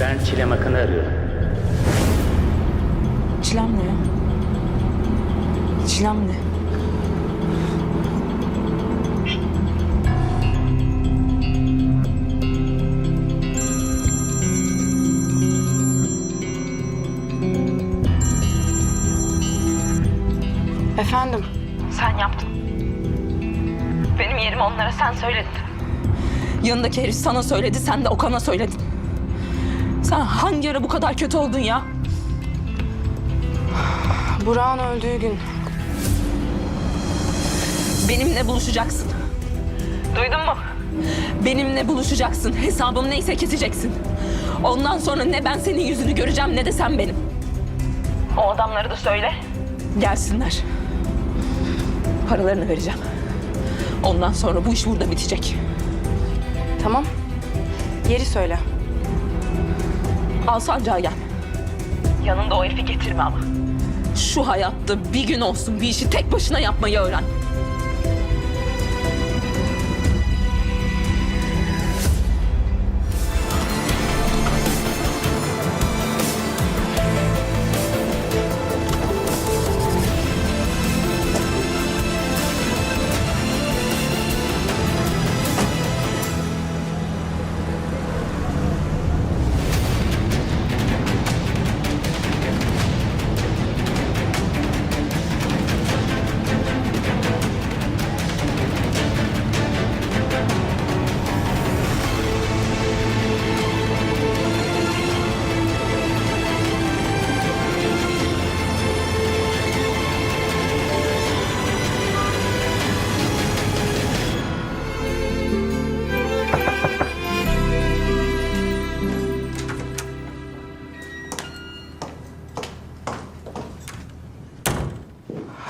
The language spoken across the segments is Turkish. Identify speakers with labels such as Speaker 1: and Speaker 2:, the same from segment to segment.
Speaker 1: Ben Çilem Akın'ı arıyorum.
Speaker 2: Çilem ne ya? Çilem ne?
Speaker 3: Efendim?
Speaker 2: Sen yaptın. Benim yerimi onlara sen söyledin. Yanındaki herif sana söyledi, sen de Okan'a söyledin. Sen hangi ara bu kadar kötü oldun ya?
Speaker 3: Burak'ın öldüğü gün.
Speaker 2: Benimle buluşacaksın. Duydun mu? Benimle buluşacaksın. Hesabım neyse keseceksin. Ondan sonra ne ben senin yüzünü göreceğim ne de sen benim. O adamları da söyle. Gelsinler. Paralarını vereceğim. Ondan sonra bu iş burada bitecek.
Speaker 3: Tamam. Yeri söyle.
Speaker 2: Al sancağı gel. Yanında o herifi getirme ama. Şu hayatta bir gün olsun bir işi tek başına yapmayı öğren.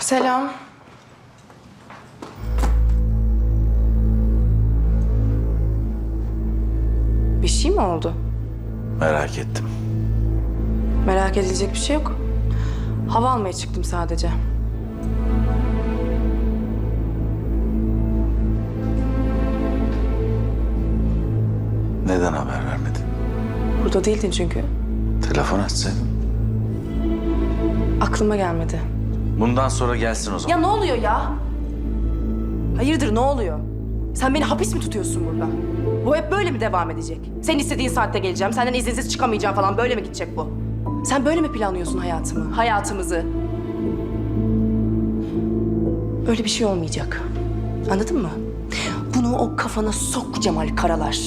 Speaker 3: Selam. Bir şey mi oldu?
Speaker 4: Merak ettim.
Speaker 3: Merak edilecek bir şey yok. Hava almaya çıktım sadece.
Speaker 4: Neden haber vermedin?
Speaker 3: Burada değildin çünkü.
Speaker 4: Telefon açsaydın.
Speaker 3: Aklıma gelmedi.
Speaker 4: Bundan sonra gelsin o zaman.
Speaker 3: Ya ne oluyor ya? Hayırdır ne oluyor? Sen beni hapis mi tutuyorsun burada? Bu hep böyle mi devam edecek? Sen istediğin saatte geleceğim, senden izinsiz çıkamayacağım falan böyle mi gidecek bu? Sen böyle mi planlıyorsun hayatımı, hayatımızı? Öyle bir şey olmayacak. Anladın mı? Bunu o kafana sok Cemal Karalar.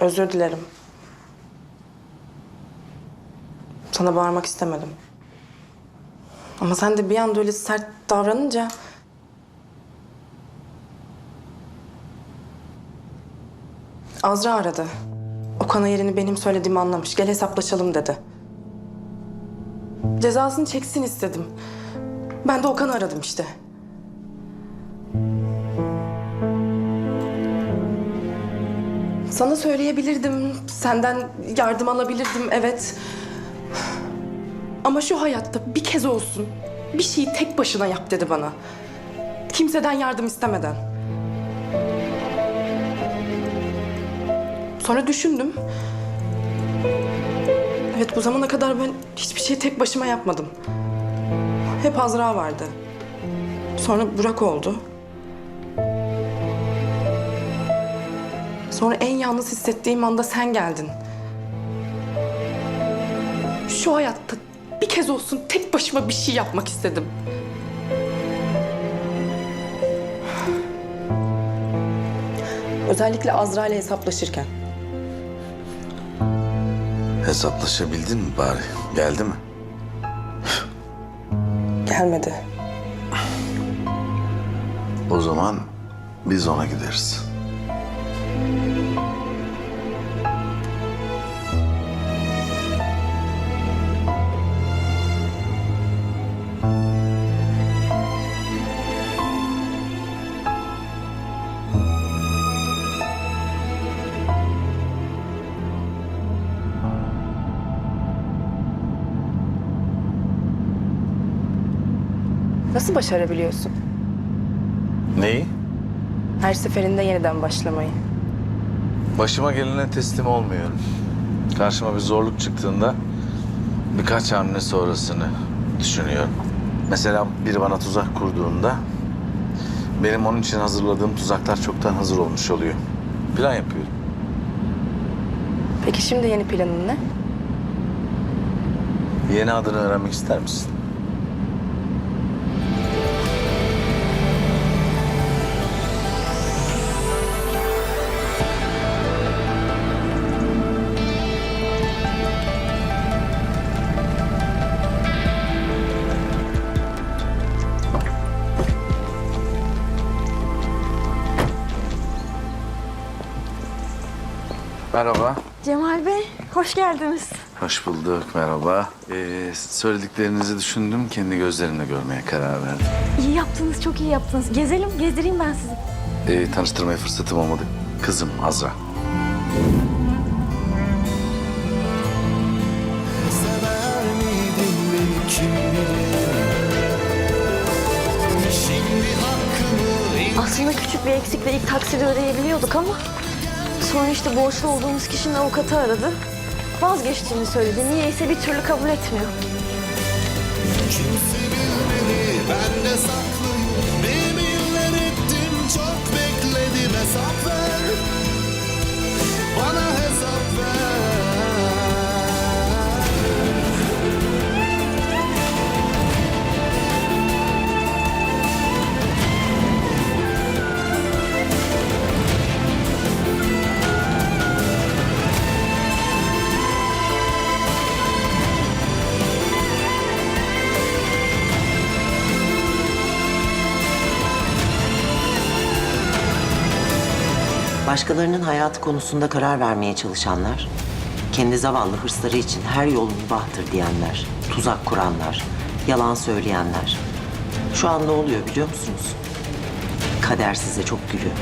Speaker 3: Özür dilerim. Sana bağırmak istemedim. Ama sen de bir anda öyle sert davranınca... Azra aradı. Okan'a yerini benim söylediğimi anlamış. Gel hesaplaşalım dedi. Cezasını çeksin istedim. Ben de Okan'ı aradım işte. Sana söyleyebilirdim, senden yardım alabilirdim, evet. Ama şu hayatta bir kez olsun bir şeyi tek başına yap dedi bana. Kimseden yardım istemeden. Sonra düşündüm. Evet bu zamana kadar ben hiçbir şeyi tek başıma yapmadım. Hep Azra vardı. Sonra Burak oldu. Sonra en yalnız hissettiğim anda sen geldin. Şu hayatta bir kez olsun tek başıma bir şey yapmak istedim. Özellikle Azra ile hesaplaşırken.
Speaker 4: Hesaplaşabildin mi bari? Geldi mi?
Speaker 3: Gelmedi.
Speaker 4: O zaman biz ona gideriz.
Speaker 3: Nasıl başarabiliyorsun?
Speaker 4: Neyi?
Speaker 3: Her seferinde yeniden başlamayı.
Speaker 4: Başıma gelene teslim olmuyorum. Karşıma bir zorluk çıktığında birkaç hamle sonrasını düşünüyorum. Mesela biri bana tuzak kurduğunda benim onun için hazırladığım tuzaklar çoktan hazır olmuş oluyor. Plan yapıyorum.
Speaker 3: Peki şimdi yeni planın ne?
Speaker 4: Yeni adını öğrenmek ister misin? Merhaba.
Speaker 1: Cemal Bey, hoş geldiniz.
Speaker 4: Hoş bulduk, merhaba. Ee, söylediklerinizi düşündüm, kendi gözlerimle görmeye karar verdim.
Speaker 1: İyi yaptınız, çok iyi yaptınız. Gezelim, gezdireyim ben sizi.
Speaker 4: Ee, tanıştırmaya fırsatım olmadı. Kızım Azra.
Speaker 1: Aslında küçük bir eksikle ilk taksidi ödeyebiliyorduk ama... Sonra işte borçlu olduğumuz kişinin avukatı aradı. Vazgeçtiğini söyledi. Niyeyse bir türlü kabul etmiyor.
Speaker 5: kimse bilmeli Ben de saklıyım Yeminler ettim çok bekledim hesap Bana hesap
Speaker 6: Başkalarının hayatı konusunda karar vermeye çalışanlar, kendi zavallı hırsları için her yol mübahtır diyenler, tuzak kuranlar, yalan söyleyenler. Şu an ne oluyor biliyor musunuz? Kader size çok gülüyor.